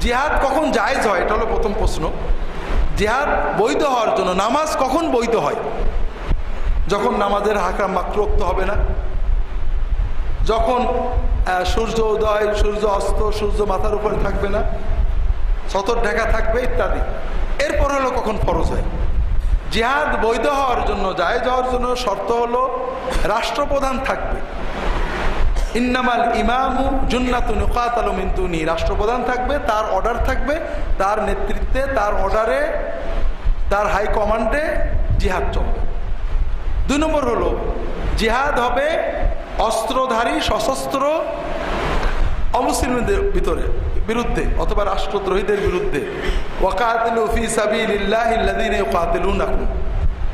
জিহাদ কখন জায়েজ হয়, এটা হলো প্রথম প্রশ্ন। জিহাদ বৈধ হওয়ার জন্য, নামাজ কখন বৈধ হয়? যখন নামাজের হাকাম মাত্রোক্ত হবে না। যখন সূর্য উদয়, সূর্য অস্ত, সূর্য মাথার উপরে থাকবে না। সতর ঢাকা থাকবে, ইত্যাদি। এরপর হলো কখন ফরজ হয়। জিহাদ বৈধ হওয়ার জন্য, জায়েজ হওয়ার জন্য শর্ত হলো, রাষ্ট্রপ্রধান থাকবে। ইন্নামাল ইমামু জুন্নাতুন কাতালু মিন্তুনি রাষ্ট্রপ্রধান থাকবে, তার অর্ডার থাকবে, তার নেতৃত্বে, তার অর্ডারে, তার হাই কমান্ডে জিহাদ চলবে। দুই নম্বর হলো, জিহাদ হবে অস্ত্রধারী, সশস্ত্র অমুসলিমদের ভিতরে, বিরুদ্ধে, অথবা রাষ্ট্রদ্রোহীদের বিরুদ্ধে।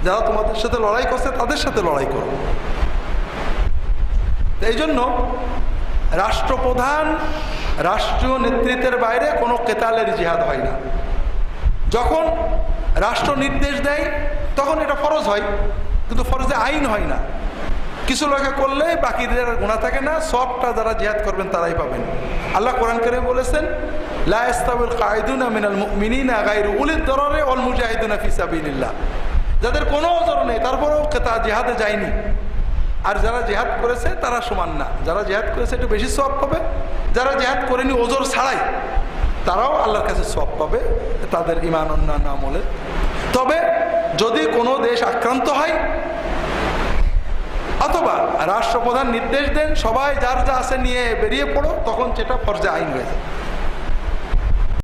যারা তোমাদের সাথে লড়াই করছে, তাদের সাথে লড়াই করো। এই জন্য রাষ্ট্রপ্রধান, রাষ্ট্রীয় নেতৃত্বের বাইরে কোনো কেতালের জিহাদ হয় না। যখন রাষ্ট্র নির্দেশ দেয়, তখন এটা ফরজ হয়, কিন্তু ফরজে আইন হয় না। কিছু লোকে করলে বাকিদের গুণা থাকে না, সবটা যারা জিহাদ করবেন তারাই পাবেন। আল্লাহ কোরআন করে বলেছেন দররে যাদের কোনো ওজর নেই, তারপরেও তা জিহাদে যায়নি। আর যারা জেহাদ করেছে তারা সমান না। যারা জেহাদ করেছে একটু বেশি সব পাবে। যারা জেহাদ করেনি ওজোর ছাড়াই তারাও আল্লাহর কাছে সব পাবে, তাদের ইমান অন্যান্য আমলে। তবে যদি কোনো দেশ আক্রান্ত হয়, অথবা রাষ্ট্রপ্রধান নির্দেশ দেন, সবাই যার যা আছে নিয়ে বেরিয়ে পড়ো, তখন সেটা ফরজে আইন হয়ে যায়।